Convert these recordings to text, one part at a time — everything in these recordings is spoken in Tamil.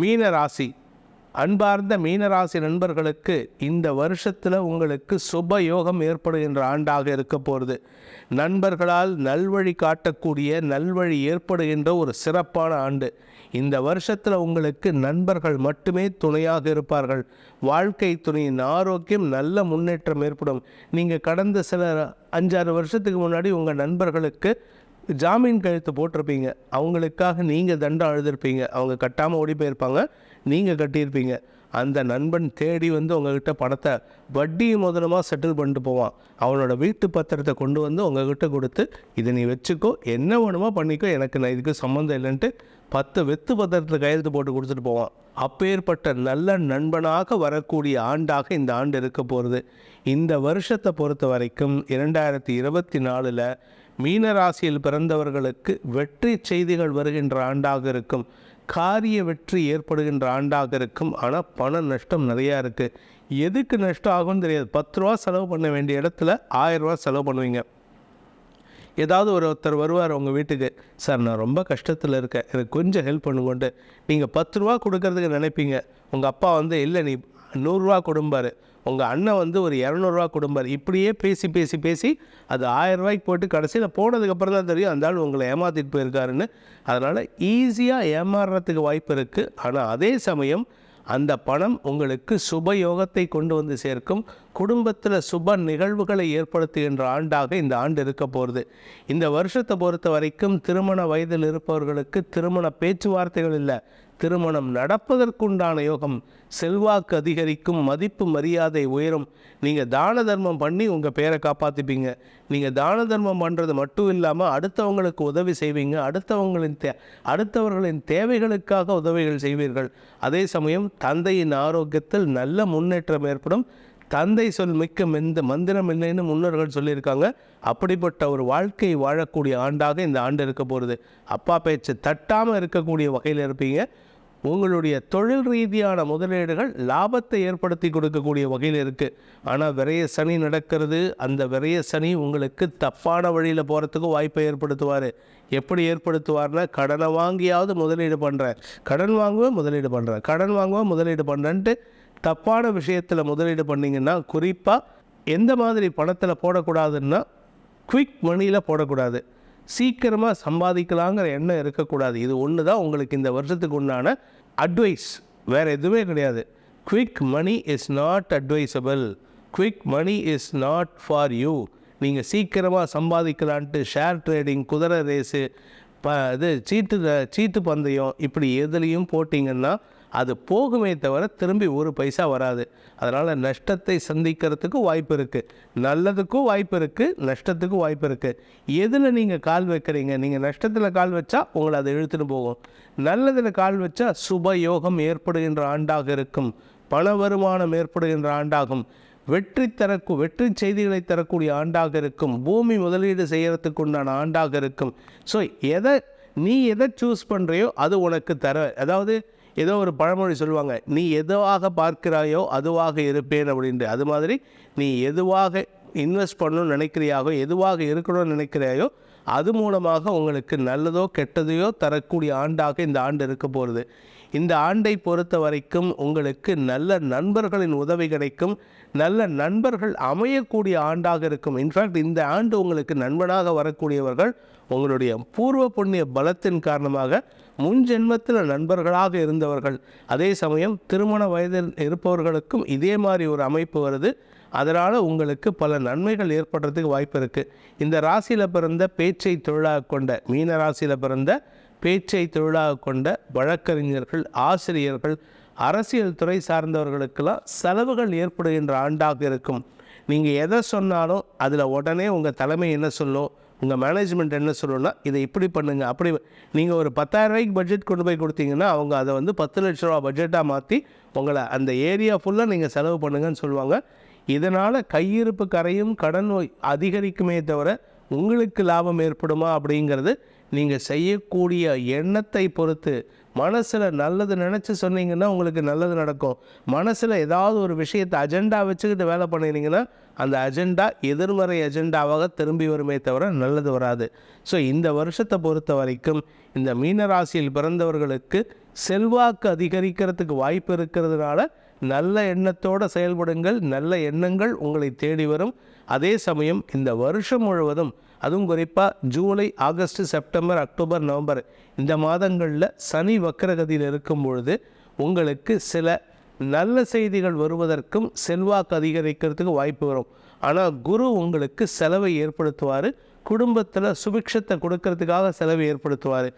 மீன ராசி அன்பார்ந்த மீனராசி நண்பர்களுக்கு இந்த வருஷத்தில் உங்களுக்கு சுப யோகம் ஏற்படுகின்ற ஆண்டாக இருக்க போகிறது நண்பர்களால் நல்வழி காட்டக்கூடிய நல்வழி ஏற்படுகின்ற ஒரு சிறப்பான ஆண்டு. இந்த வருஷத்தில் உங்களுக்கு நண்பர்கள் மட்டுமே துணையாக இருப்பார்கள். வாழ்க்கை துணையின் ஆரோக்கியம் நல்ல முன்னேற்றம் ஏற்படும். நீங்கள் கடந்த சில அஞ்சாறு வருஷத்துக்கு முன்னாடி உங்கள் நண்பர்களுக்கு ஜாமீன் கழுத்து போட்டிருப்பீங்க. அவங்களுக்காக நீங்கள் தண்டம் அழுதுருப்பீங்க. அவங்க கட்டாமல் ஓடி போயிருப்பாங்க. நீங்கள் கட்டியிருப்பீங்க. அந்த நண்பன் தேடி வந்து உங்ககிட்ட பணத்தை வட்டி முதலமாக செட்டில் பண்ணிட்டு போவான். அவனோட வீட்டு பத்திரத்தை கொண்டு வந்து உங்ககிட்ட கொடுத்து இதை நீ வச்சுக்கோ. என்ன வேணுமோ பண்ணிக்கோ. எனக்கு நான் இதுக்கு சம்மந்தம் இல்லைன்ட்டு பத்து வெத்து பத்திரத்தில் கையெழுத்து போட்டு கொடுத்துட்டு போவான். அப்பேற்பட்ட நல்ல நண்பனாக வரக்கூடிய ஆண்டாக இந்த ஆண்டு இருக்க போகிறது இந்த வருஷத்தை பொறுத்த வரைக்கும் இரண்டாயிரத்தி இருபத்தி நாலில் மீனராசியில் பிறந்தவர்களுக்கு வெற்றி செய்திகள் வருகின்ற ஆண்டாக இருக்கும். காரிய வெற்றி ஏற்படுகின்ற ஆண்டாக இருக்கும். ஆனால் பண நஷ்டம் நிறையா இருக்குது எதுக்கு நஷ்டம் ஆகும்னு தெரியாது. பத்து ரூபா செலவு பண்ண வேண்டிய இடத்துல ஆயிரம் ரூபா செலவு பண்ணுவீங்க. ஏதாவது ஒரு ஒருத்தர் வருவார் உங்கள் வீட்டுக்கு. சார் நான் ரொம்ப கஷ்டத்தில் இருக்கேன். எனக்கு கொஞ்சம் ஹெல்ப் பண்ணுங்கன்ட்டு. நீங்கள் பத்து ரூபா கொடுக்கறதுக்கு நினைப்பீங்க. உங்கள் அப்பா வந்து இல்லை நீ நூறுரூவா கொடும்பாரு. உங்கள் அண்ணன் வந்து ஒரு இரநூறுவா கொடுப்பார் இப்படியே பேசி பேசி பேசி அது ஆயிரம் ரூபாய்க்கு போட்டு கடைசியில் போனதுக்கப்புறம் தான் தெரியும். அந்த ஆள் உங்களை ஏமாற்றிட்டு போயிருக்காருன்னு. அதனால் ஈஸியாக ஏமாறுறதுக்கு வாய்ப்பு இருக்குது ஆனால் அதே சமயம் அந்த பணம் உங்களுக்கு சுப யோகத்தை கொண்டு வந்து சேர்க்கும். குடும்பத்தில் சுப நிகழ்வுகளை ஏற்படுத்துகின்ற ஆண்டாக இந்த ஆண்டு இருக்க போகிறது இந்த வருஷத்தை பொறுத்த வரைக்கும் திருமண வயதில் இருப்பவர்களுக்கு திருமண பேச்சுவார்த்தைகள் இல்லை. திருமணம் நடப்பதற்குண்டான யோகம் செல்வாக்கு அதிகரிக்கும் மதிப்பு மரியாதை உயரும். நீங்கள் தான தர்மம் பண்ணி உங்கள் பேரை காப்பாற்றிப்பீங்க நீங்கள் தான தர்மம் பண்ணுறது மட்டும் இல்லாமல் அடுத்தவங்களுக்கு உதவி செய்வீங்க. அடுத்தவங்களின் தே அடுத்தவர்களின் தேவைகளுக்காக உதவிகள் செய்வீர்கள். அதே சமயம் தந்தையின் ஆரோக்கியத்தில் நல்ல முன்னேற்றம் ஏற்படும். தந்தை சொல் மிக்க மெந்த மந்திரம் இல்லைன்னு முன்னோர்கள் சொல்லியிருக்காங்க. அப்படிப்பட்ட ஒரு வாழ்க்கை வாழக்கூடிய ஆண்டாக இந்த ஆண்டு இருக்க போகிறது அப்பா பேச்சு தட்டாமல் இருக்கக்கூடிய வகையில் இருப்பீங்க. உங்களுடைய தொழில் ரீதியான முதலீடுகள் லாபத்தை ஏற்படுத்தி கொடுக்கக்கூடிய வகையில் இருக்குது ஆனால் விரைய சனி நடக்கிறது. அந்த விரைய சனி உங்களுக்கு தப்பான வழியில் போகிறதுக்கு வாய்ப்பை ஏற்படுத்துவார். எப்படி ஏற்படுத்துவார்னா கடனை வாங்கியாவது முதலீடு பண்ணுறேன் கடன் வாங்குவேன் முதலீடு பண்ணுறேன் கடன் வாங்குவேன் முதலீடு பண்ணுறேன்ட்டு தப்பான விஷயத்தில் முதலீடு பண்ணிங்கன்னா குறிப்பாக எந்த மாதிரி பணத்தில் போடக்கூடாதுன்னா குவிக் மணியில் போடக்கூடாது. சீக்கிரமாக சம்பாதிக்கலாங்கிற எண்ணம் இருக்கக்கூடாது. இது ஒன்று தான் உங்களுக்கு இந்த வருஷத்துக்கு உண்டான அட்வைஸ் வேறு எதுவுமே கிடையாது. Quick money is not advisable quick money is not for you நீங்கள் சீக்கிரமாக சம்பாதிக்கலான்ட்டு ஷேர் ட்ரேடிங் குதிரை ரேஸு ப இது சீட்டு சீட்டு பந்தயம் இப்படி எதுலேயும் போட்டிங்கன்னா அது போகுமே தவிர திரும்பி ஒரு பைசா வராது. அதனால் நஷ்டத்தை சந்திக்கிறதுக்கும் வாய்ப்பு இருக்குது நல்லதுக்கும் வாய்ப்பு இருக்குது நஷ்டத்துக்கும் வாய்ப்பு இருக்குது எதில் நீங்கள் கால் வைக்கிறீங்க? நீங்கள் நஷ்டத்தில் கால் வச்சா உங்களை அதை இழுத்துட்டு போகும். நல்லதில் கால் வச்சா சுப யோகம் ஏற்படுகின்ற ஆண்டாக இருக்கும். பண வருமானம் ஏற்படுகின்ற ஆண்டாகும். வெற்றி தரக்கு வெற்றி செய்திகளை தரக்கூடிய ஆண்டாக இருக்கும். பூமி முதலீடு செய்கிறதுக்கு உண்டான ஆண்டாக இருக்கும். ஸோ எதை நீ எதை சூஸ் பண்ணுறியோ அது உனக்கு தர அதாவது ஏதோ ஒரு பழமொழி சொல்லுவாங்க நீ எதுவாக பார்க்கிறாயோ அதுவாக இருப்பேன் அப்படின்ட்டு. அது மாதிரி நீ எதுவாக இன்வெஸ்ட் பண்ணணும்னு நினைக்கிறியாகோ எதுவாக இருக்கணும்னு நினைக்கிறாயோ அது மூலமாக உங்களுக்கு நல்லதோ கெட்டதையோ தரக்கூடிய ஆண்டாக இந்த ஆண்டு இருக்க போகிறது இந்த ஆண்டை பொறுத்த வரைக்கும் உங்களுக்கு நல்ல நண்பர்களின் உதவி கிடைக்கும். நல்ல நண்பர்கள் அமையக்கூடிய ஆண்டாக இருக்கும். இன்ஃபேக்ட் இந்த ஆண்டு உங்களுக்கு நண்பனாக வரக்கூடியவர்கள் உங்களுடைய பூர்வ புண்ணிய பலத்தின் காரணமாக முன் ஜென்மத்தில் நண்பர்களாக இருந்தவர்கள். அதே சமயம் திருமண வயதில் இருப்பவர்களுக்கும் இதே மாதிரி ஒரு அமைப்பு வருது. அதனால் உங்களுக்கு பல நன்மைகள் ஏற்படுறதுக்கு வாய்ப்பு இருக்குது இந்த ராசியில் பிறந்த பேச்சை தொழிலாக கொண்ட மீன ராசியில் பிறந்த பேச்சை தொழிலாக கொண்ட வழக்கறிஞர்கள் ஆசிரியர்கள் அரசியல் துறை சார்ந்தவர்களுக்கெல்லாம் செலவுகள் ஏற்படுகின்ற ஆண்டாக இருக்கும். நீங்கள் எதை சொன்னாலும் அதில் உடனே உங்கள் தலைமை என்ன சொல்லும்? உங்கள் மேனேஜ்மெண்ட் என்ன சொல்லணும்னா இதை இப்படி பண்ணுங்கள் அப்படி நீங்கள் ஒரு பத்தாயிரம் ரூபாய்க்கு பட்ஜெட் கொண்டு போய் கொடுத்தீங்கன்னா அவங்க அதை வந்து பத்து லட்ச ரூபா பட்ஜெட்டாக மாற்றி உங்களை அந்த ஏரியா ஃபுல்லாக நீங்கள் செலவு பண்ணுங்கன்னு சொல்லுவாங்க. இதனால் கையிருப்பு கரையும் கடன் அதிகரிக்குமே தவிர உங்களுக்கு லாபம் ஏற்படுமா அப்படிங்கிறது நீங்கள் செய்யக்கூடிய எண்ணத்தை பொறுத்து மனசில் நல்லது நினச்சி சொன்னீங்கன்னா உங்களுக்கு நல்லது நடக்கும். மனசில் ஏதாவது ஒரு விஷயத்தை அஜெண்டா வச்சுக்கிட்டு வேலை பண்ணினீங்கன்னா அந்த அஜெண்டா எதிர்மறை அஜெண்டாவாக திரும்பி வருமே தவிர நல்லது வராது. ஸோ இந்த வருஷத்தை பொறுத்த வரைக்கும் இந்த மீனராசியில் பிறந்தவர்களுக்கு செல்வாக்கு அதிகரிக்கிறதுக்கு வாய்ப்பு இருக்கிறதுனால நல்ல எண்ணத்தோடு செயல்படுங்கள் நல்ல எண்ணங்கள் உங்களை தேடி வரும். அதே சமயம் இந்த வருஷம் முழுவதும் அதுவும் குறிப்பாக July August September October November இந்த மாதங்களில் சனி வக்கரகதியில் இருக்கும் பொழுது உங்களுக்கு சில நல்ல செய்திகள் வருவதற்கும் செல்வாக்கு அதிகரிக்கிறதுக்கு வாய்ப்பு வரும். ஆனால் குரு உங்களுக்கு செலவை ஏற்படுத்துவார். குடும்பத்தில் சுபிக்ஷத்தை கொடுக்கறதுக்காக செலவை ஏற்படுத்துவார்.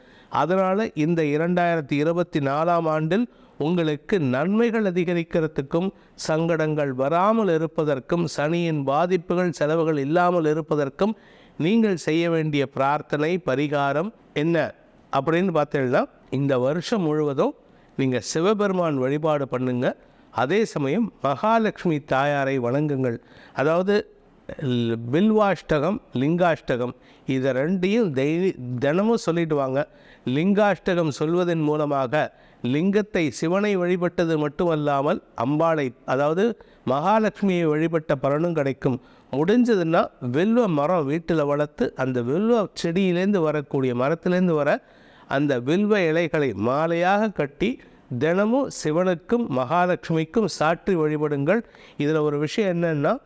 அதனால் இந்த இரண்டாயிரத்தி இருபத்தி நாலாம் ஆண்டில் உங்களுக்கு நன்மைகள் அதிகரிக்கிறதுக்கும் சங்கடங்கள் வராமல் இருப்பதற்கும் சனியின் பாதிப்புகள் செலவுகள் இல்லாமல் இருப்பதற்கும் நீங்கள் செய்ய வேண்டிய பிரார்த்தனை பரிகாரம் என்ன? அப்படின்னு பார்த்தீங்கன்னா இந்த வருஷம் முழுவதும் நீங்கள் சிவபெருமான் வழிபாடு பண்ணுங்கள் அதே சமயம் மகாலட்சுமி தாயாரை வணங்குங்கள். அதாவது பில்வாஷ்டகம் லிங்காஷ்டகம் இதை ரெண்டையும் டெய்லி தினமும் சொல்லிட்டு வாங்க. லிங்காஷ்டகம் சொல்வதன் மூலமாக லிங்கத்தை சிவனை வழிபட்டது மட்டுமல்லாமல் அம்பாளை அதாவது மகாலட்சுமியை வழிபட்ட பலனும் கிடைக்கும். முடிஞ்சதுன்னா வெல்வ மரம் வீட்டில் வளர்த்து அந்த வெல்வ செடியிலேருந்து வரக்கூடிய மரத்துலேருந்து வர அந்த வில்வ இலைகளை மாலையாக கட்டி தினமும் சிவனுக்கும் மகாலட்சுமிக்கும் சாற்றி வழிபடுங்கள். இதில் ஒரு விஷயம் என்னென்னா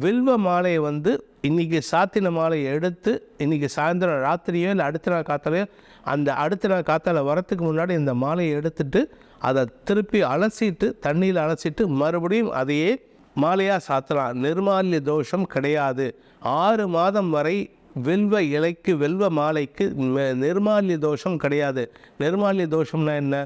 வில்வ மாலையை வந்து இன்றைக்கி சாத்தின மாலையை எடுத்து இன்றைக்கி சாயந்தரம் ராத்திரியோ இல்லை அடுத்த நாள் காத்தாலையோ அந்த அடுத்த நாள் காத்தால வரத்துக்கு முன்னாடி இந்த மாலையை எடுத்துட்டு அதை திருப்பி அலசிட்டு தண்ணியில் அலசிட்டு மறுபடியும் அதையே மாலையாக சாத்தலாம் நிர்மால்ய தோஷம் கிடையாது. ஆறு மாதம் வரை வெல்வ இலைக்கு வெல்வ மாலைக்கு நிர்மால்ய தோஷம் கிடையாது. நிர்மால்ய தோஷம்னா என்ன?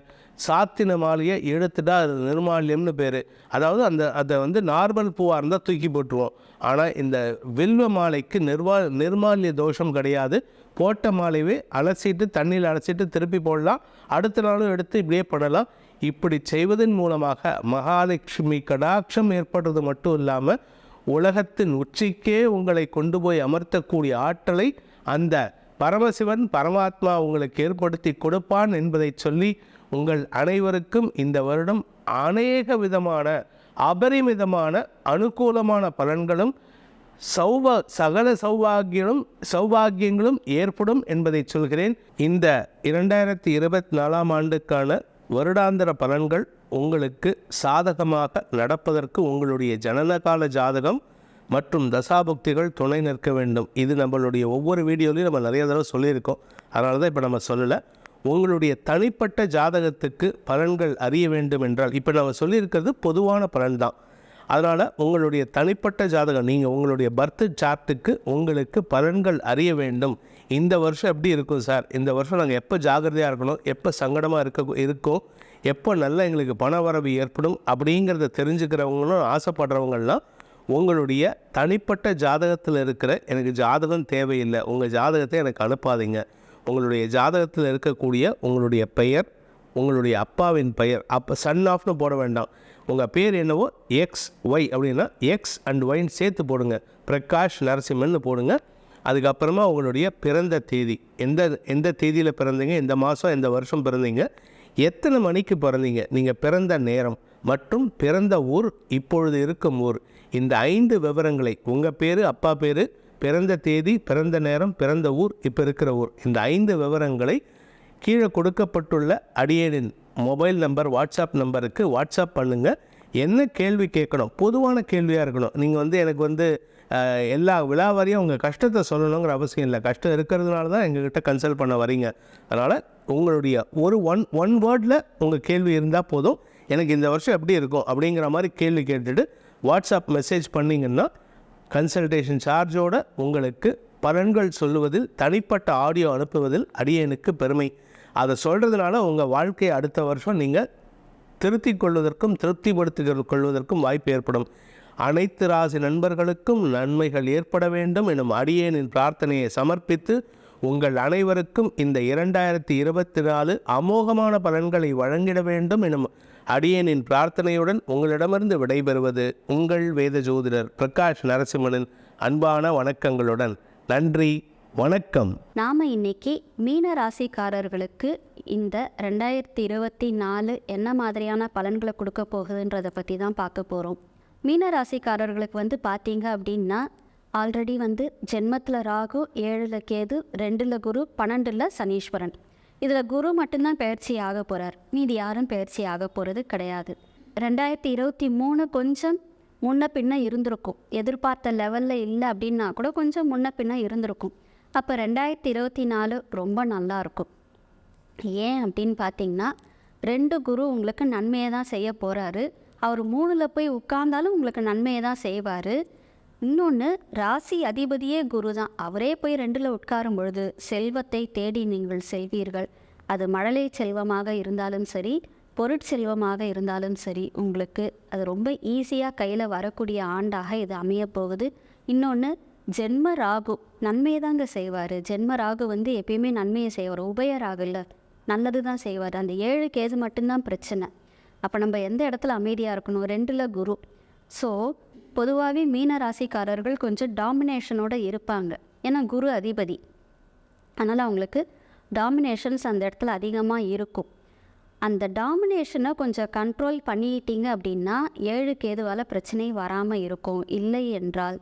சாத்தின மாலையை எடுத்துட்டா அது நிர்மால்யம்னு பேர். அதாவது அந்த அதை வந்து நார்மல் பூவாக இருந்தால் தூக்கி போட்டுருவோம். ஆனால் இந்த வில்வ மாலைக்கு நிர்வா நிர்மால்ய தோஷம் கிடையாது. போட்ட மாலையவே அலசிட்டு தண்ணியில் அலசிட்டு திருப்பி போடலாம். அடுத்த நாளும் எடுத்து இப்படியே பண்ணலாம். இப்படி செய்வதன் மூலமாக மகாலட்சுமி கடாட்சம் ஏற்படுறது மட்டும் இல்லாமல் உலகத்தின் உச்சிக்கே உங்களை கொண்டு போய் அமர்த்தக்கூடிய ஆற்றலை அந்த பரமசிவன் பரமாத்மா உங்களுக்கு ஏற்படுத்தி கொடுப்பான் என்பதை சொல்லி உங்கள் அனைவருக்கும் இந்த வருடம் அநேக விதமான அபரிமிதமான அனுகூலமான பலன்களும் சௌவ சகல சௌபாகியங்களும் சௌபாகியங்களும் ஏற்படும் என்பதை சொல்கிறேன். இந்த இரண்டாயிரத்தி இருபத்தி நாலாம் ஆண்டுக்கான வருடாந்திர பலன்கள் உங்களுக்கு சாதகமாக நடப்பதற்கு உங்களுடைய ஜனனகால ஜாதகம் மற்றும் தசாபக்திகள் துணை நிற்க வேண்டும். இது நம்மளுடைய ஒவ்வொரு வீடியோலையும் நம்ம நிறைய தடவை சொல்லியிருக்கோம். அதனால தான் இப்போ நம்ம சொல்லலை. உங்களுடைய தனிப்பட்ட ஜாதகத்துக்கு பலன்கள் அறிய வேண்டும் என்றால் இப்போ நம்ம சொல்லியிருக்கிறது பொதுவான பலன் தான். அதனால் உங்களுடைய தனிப்பட்ட ஜாதகம் நீங்கள் உங்களுடைய பர்த் சார்ட்டுக்கு உங்களுக்கு பலன்கள் அறிய வேண்டும். இந்த வருஷம் எப்படி இருக்கும் சார்? இந்த வருஷம் நாங்கள் எப்போ ஜாகிரதையாக இருக்கணும்? எப்போ சங்கடமாக இருக்க இருக்கும்? எப்போ நல்ல எங்களுக்கு பண வரவு ஏற்படும்? அப்படிங்கிறத தெரிஞ்சுக்கிறவங்களும் ஆசைப்படுறவங்கள்லாம் உங்களுடைய தனிப்பட்ட ஜாதகத்தில் இருக்கிற எனக்கு ஜாதகம் தேவையில்லை. உங்கள் ஜாதகத்தை எனக்கு அனுப்பாதீங்க. உங்களுடைய ஜாதகத்தில் இருக்கக்கூடிய உங்களுடைய பெயர் உங்களுடைய அப்பாவின் பெயர் அப்போ சன் ஆஃப்னு போட வேண்டாம். உங்கள் பேர் என்னவோ எக்ஸ் ஒய் அப்படின்னா எக்ஸ் அண்ட் ஒய்ன்னு சேர்த்து போடுங்க. பிரகாஷ் நரசிம்மன்னு போடுங்க. அதுக்கப்புறமா உங்களுடைய பிறந்த தேதி. எந்த எந்த தேதியில் பிறந்தீங்க? எந்த மாதம் எந்த வருஷம் பிறந்தீங்க? எத்தனை மணிக்கு பிறந்தீங்க? நீங்கள் பிறந்த நேரம் மற்றும் பிறந்த ஊர் இப்பொழுது இருக்கும் ஊர். இந்த ஐந்து விவரங்களை உங்கள் பேர் அப்பா பேர் பிறந்த தேதி பிறந்த நேரம் பிறந்த ஊர் இப்போ இருக்கிற ஊர். இந்த ஐந்து விவரங்களை கீழே கொடுக்கப்பட்டுள்ள அடியனின் மொபைல் நம்பர் வாட்ஸ்அப் நம்பருக்கு வாட்ஸ்அப் பண்ணுங்கள் என்ன கேள்வி கேட்கணும்? பொதுவான கேள்வியாக இருக்கணும். நீங்கள் வந்து எனக்கு வந்து எல்லா விழாவாரியும் உங்கள் கஷ்டத்தை சொல்லணுங்கிற அவசியம் இல்லை. கஷ்டம் இருக்கிறதுனால தான் எங்ககிட்ட கன்சல்ட் பண்ண வரீங்க. அதனால் உங்களுடைய ஒரு ஒன் ஒன் வேர்டில் உங்கள் கேள்வி இருந்தால் போதும். எனக்கு இந்த வருஷம் எப்படி இருக்கும் அப்படிங்கிற மாதிரி கேள்வி கேட்டுட்டு வாட்ஸ்அப் மெசேஜ் பண்ணிங்கன்னா கன்சல்டேஷன் சார்ஜோடு உங்களுக்கு பலன்கள் சொல்லுவதில் தனிப்பட்ட ஆடியோ அனுப்புவதில் அடியனுக்கு பெருமை. அதை சொல்கிறதுனால உங்கள் வாழ்க்கையை அடுத்த வருஷம் நீங்கள் திருத்திக் கொள்வதற்கும் திருப்திப்படுத்திக் கொள்வதற்கும் வாய்ப்பு ஏற்படும். அனைத்து ராசி நண்பர்களுக்கும் நன்மைகள் ஏற்பட வேண்டும் எனும் அடியேனின் பிரார்த்தனையை சமர்ப்பித்து உங்கள் அனைவருக்கும் இந்த இரண்டாயிரத்தி இருபத்தி நாலு அமோகமான பலன்களை வழங்கிட வேண்டும் எனும் அடியேனின் பிரார்த்தனையுடன் உங்களிடமிருந்து விடைபெறுவது உங்கள் வேத ஜோதிடர் பிரகாஷ் நரசிம்மனின் அன்பான வணக்கங்களுடன். நன்றி வணக்கம். நாம் இன்னைக்கு மீன ராசிக்காரர்களுக்கு இந்த ரெண்டாயிரத்தி இருபத்தி நாலு என்ன மாதிரியான பலன்களை கொடுக்க போகுதுன்றதை பற்றி தான் பார்க்க போகிறோம் மீன ராசிக்காரர்களுக்கு வந்து பார்த்தீங்க அப்படின்னா ஆல்ரெடி வந்து ஜென்மத்தில் ராகு ஏழில் கேது ரெண்டில் குரு பன்னெண்டில் சனீஸ்வரன். இதில் குரு மட்டும்தான் பயிற்சி ஆக போகிறார் மீதி யாரும் பயிற்சி ஆக போகிறது கிடையாது. ரெண்டாயிரத்தி இருபத்தி மூணு கொஞ்சம் முன்ன பின்ன இருந்திருக்கும். எதிர்பார்த்த லெவலில் இல்லை அப்படின்னா கூட கொஞ்சம் முன்ன பின்ன இருந்திருக்கும். அப்போ ரெண்டாயிரத்தி இருபத்தி நாலு ரொம்ப நல்லா இருக்கும். ஏன் அப்படின்னு பார்த்தீங்கன்னா ரெண்டு குரு உங்களுக்கு நன்மையை தான் செய்ய போகிறாரு அவர் மூணில் போய் உட்கார்ந்தாலும் உங்களுக்கு நன்மையை தான் செய்வார். இன்னொன்று ராசி அதிபதியே குரு தான் அவரே போய் ரெண்டில் உட்காரும் பொழுது செல்வத்தை தேடி நீங்கள் செல்வீர்கள். அது மழலை செல்வமாக இருந்தாலும் சரி பொருட்செல்வமாக இருந்தாலும் சரி உங்களுக்கு அது ரொம்ப ஈஸியாக கையில் வரக்கூடிய ஆண்டாக இது அமையப்போகுது இன்னொன்று ஜென்ம ராகு நன்மையை தாங்க செய்வார். ஜென்ம ராகு வந்து எப்பயுமே நன்மையை செய்வார். உபயராகு இல்லை நல்லது தான் செய்வார். அந்த ஏழு கேது மட்டும்தான் பிரச்சனை. அப்போ நம்ம எந்த இடத்துல அமைதியாக இருக்கணும்? ரெண்டில் குரு. ஸோ பொதுவாகவே மீன ராசிக்காரர்கள் கொஞ்சம் டாமினேஷனோட இருப்பாங்க. ஏன்னா குரு அதிபதி. அதனால் அவங்களுக்கு டாமினேஷன்ஸ் அந்த இடத்துல அதிகமாக இருக்கும். அந்த டாமினேஷனை கொஞ்சம் கண்ட்ரோல் பண்ணிட்டீங்க அப்படின்னா ஏழு கேதுவால் பிரச்சனை வராமல் இருக்கும். இல்லை என்றால்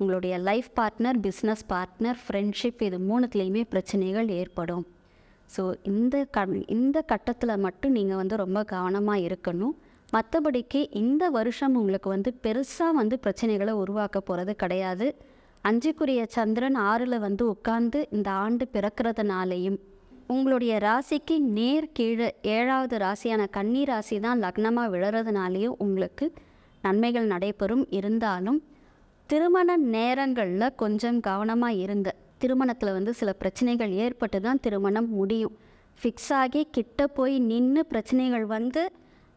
உங்களுடைய life partner business partner friendship இது மூணுத்துலேயுமே பிரச்சனைகள் ஏற்படும். ஸோ இந்த க இந்த கட்டத்தில் மட்டும் நீங்கள் வந்து ரொம்ப கவனமாக இருக்கணும். மற்றபடிக்கு இந்த வருஷம் உங்களுக்கு வந்து பெருசாக வந்து பிரச்சனைகளை உருவாக்க போகிறது கிடையாது. அஞ்சுக்குரிய சந்திரன் ஆறில் வந்து உட்கார்ந்து இந்த ஆண்டு பிறக்கிறதுனாலையும் உங்களுடைய ராசிக்கு நேர் கீழே ஏழாவது ராசியான கன்னி ராசி தான் லக்னமாக விழறதுனாலையும் உங்களுக்கு நன்மைகள் நடைபெறும். இருந்தாலும் திருமண நேரங்களில் கொஞ்சம் கவனமாக இருங்க. திருமணத்தில் வந்து சில பிரச்சனைகள் ஏற்பட்டு தான் திருமணம் முடியும். ஃபிக்ஸ் ஆகி கிட்ட போய் நின்று பிரச்சனைகள் வந்து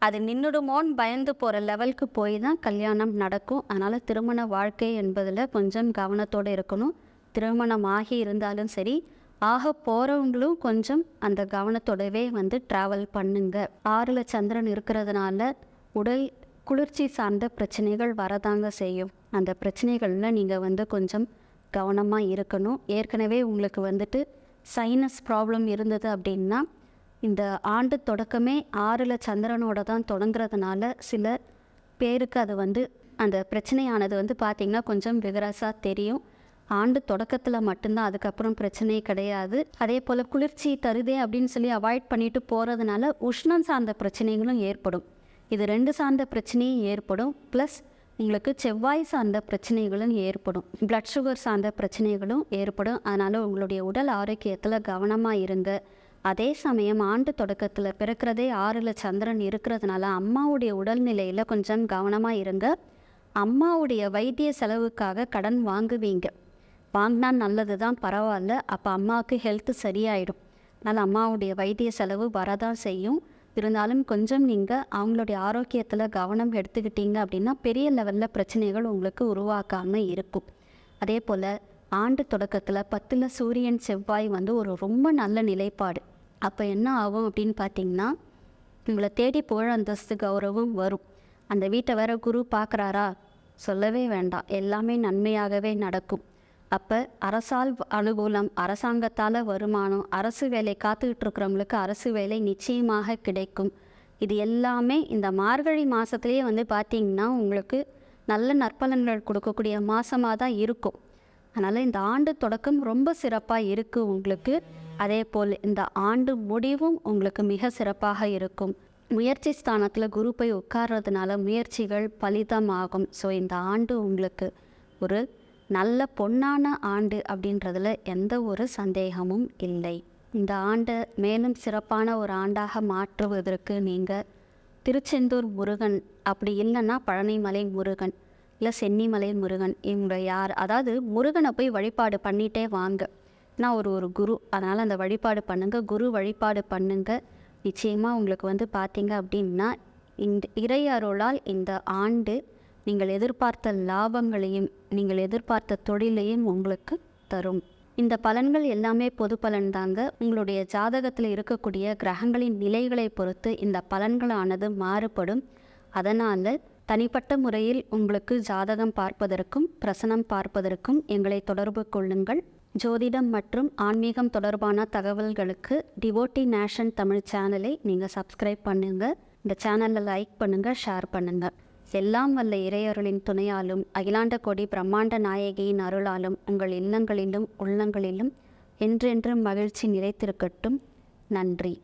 அது நின்றுடுமோன்னு பயந்து போகிற லெவலுக்கு போய் தான் கல்யாணம் நடக்கும். அதனால் திருமண வாழ்க்கை என்பதில் கொஞ்சம் கவனத்தோடு இருக்கணும். திருமணம் ஆகி இருந்தாலும் சரி ஆக போகிறவங்களும் கொஞ்சம் அந்த கவனத்தோடவே வந்து ட்ராவல் பண்ணுங்க. ஆறில் சந்திரன் இருக்கிறதுனால உடல் குளிர்ச்சி சார்ந்த பிரச்சனைகள் வரதாங்க செய்யும். அந்த பிரச்சனைகளில் நீங்கள் வந்து கொஞ்சம் கவனமாக இருக்கணும். ஏற்கனவே உங்களுக்கு வந்துட்டு சைனஸ் ப்ராப்ளம் இருந்தது அப்படின்னா இந்த ஆண்டு தொடக்கமே ஆறில் சந்திரனோட தான் தொடங்குறதுனால சில பேருக்கு அது வந்து அந்த பிரச்சனையானது வந்து பார்த்திங்கன்னா கொஞ்சம் விகராசாக தெரியும். ஆண்டு தொடக்கத்தில் மட்டும்தான் அதுக்கப்புறம் பிரச்சனையே கிடையாது. அதே போல் குளிர்ச்சி தருதே அப்படின்னு சொல்லி அவாய்ட் பண்ணிட்டு போகிறதுனால உஷ்ணம் சார்ந்த பிரச்சனைகளும் ஏற்படும். இது ரெண்டு சார்ந்த பிரச்சனையும் ஏற்படும். ப்ளஸ் உங்களுக்கு செவ்வாய் சார்ந்த பிரச்சனைகளும் ஏற்படும். பிளட் சுகர் சார்ந்த பிரச்சனைகளும் ஏற்படும். அதனால் உங்களுடைய உடல் ஆரோக்கியத்தில் கவனமாக இருங்க. அதே சமயம் ஆண்டு தொடக்கத்தில் பிறக்கிறதே ஆறில் சந்திரன் இருக்கிறதுனால அம்மாவுடைய உடல்நிலையில் கொஞ்சம் கவனமாக இருங்க. அம்மாவுடைய வைத்திய செலவுக்காக கடன் வாங்குவீங்க. வாங்கினா நல்லது தான் பரவாயில்ல. அப்போ அம்மாவுக்கு ஹெல்த்து சரியாயிடும். அதனால் அம்மாவுடைய வைத்திய செலவு வரதான் செய்யும். இருந்தாலும் கொஞ்சம் நீங்கள் அவங்களுடைய ஆரோக்கியத்தில் கவனம் எடுத்துக்கிட்டீங்க அப்படின்னா பெரிய லெவலில் பிரச்சனைகள் உங்களுக்கு உருவாக்காமல் இருக்கும். அதே போல் ஆண்டு தொடக்கத்தில் பத்தில் சூரியன் செவ்வாய் வந்து ஒரு ரொம்ப நல்ல நிலைப்பாடு. அப்போ என்ன ஆகும் அப்படின்னு பார்த்தீங்கன்னா உங்களை தேடி புகழ் அந்தஸ்து கௌரவம் வரும். அந்த வீட்டை வேற குரு பார்க்குறாரா சொல்லவே வேண்டாம். எல்லாமே நன்மையாகவே நடக்கும். அப்போ அரசால் அனுகூலம் அரசாங்கத்தால் வருமானம் அரசு வேலை காத்துக்கிட்டு இருக்கிறவங்களுக்கு அரசு வேலை நிச்சயமாக கிடைக்கும். இது எல்லாமே இந்த மார்கழி மாதத்துலேயே வந்து பார்த்திங்கன்னா உங்களுக்கு நல்ல நற்பலன்கள் கொடுக்கக்கூடிய மாதமாக தான் இருக்கும். அதனால் இந்த ஆண்டு தொடக்கம் ரொம்ப சிறப்பாக இருக்குது உங்களுக்கு. அதே போல் இந்த ஆண்டு முடிவும் உங்களுக்கு மிக சிறப்பாக இருக்கும். முயற்சி ஸ்தானத்தில் குரு போய் உட்கார்றதுனால முயற்சிகள் பலிதமாகும். ஸோ இந்த ஆண்டு உங்களுக்கு ஒரு நல்ல பொன்னான ஆண்டு அப்படின்றதுல எந்த ஒரு சந்தேகமும் இல்லை. இந்த ஆண்டை மேலும் சிறப்பான ஒரு ஆண்டாக மாற்றுவதற்கு நீங்கள் திருச்செந்தூர் முருகன் அப்படி இல்லைன்னா பழனிமலை முருகன் இல்லை சென்னிமலை முருகன் இவங்க யார்? அதாவது முருகனை போய் வழிபாடு பண்ணிகிட்டே வாங்க. நான் ஒரு ஒரு குரு. அதனால் அந்த வழிபாடு பண்ணுங்கள் குரு வழிபாடு பண்ணுங்கள் நிச்சயமாக உங்களுக்கு வந்து பார்த்தீங்க அப்படின்னா இந்த இறை இந்த ஆண்டு நீங்கள் எதிர்பார்த்த லாபங்களையும் நீங்கள் எதிர்பார்த்த தொழிலையும் உங்களுக்கு தரும். இந்த பலன்கள் எல்லாமே பொது பலன் தாங்க. உங்களுடைய ஜாதகத்தில் இருக்கக்கூடிய கிரகங்களின் நிலைகளை பொறுத்து இந்த பலன்களானது மாறுபடும். அதனால் தனிப்பட்ட முறையில் உங்களுக்கு ஜாதகம் பார்ப்பதற்கும் பிரசனம் பார்ப்பதற்கும் எங்களை தொடர்பு கொள்ளுங்கள். ஜோதிடம் மற்றும் ஆன்மீகம் தொடர்பான தகவல்களுக்கு டிவோட்டி நேஷன் தமிழ் சேனலை நீங்கள் சப்ஸ்கிரைப் பண்ணுங்கள் இந்த சேனலில் லைக் பண்ணுங்கள் ஷேர் பண்ணுங்கள் செல்லாம் வல்ல இறையருளின் துணையாலும் அகிலாண்ட கொடி பிரம்மாண்ட நாயகியின் அருளாலும் உங்கள் இல்லங்களிலும் உள்ளங்களிலும் என்றென்றும் மகிழ்ச்சி நிறைத்திருக்கட்டும் நன்றி.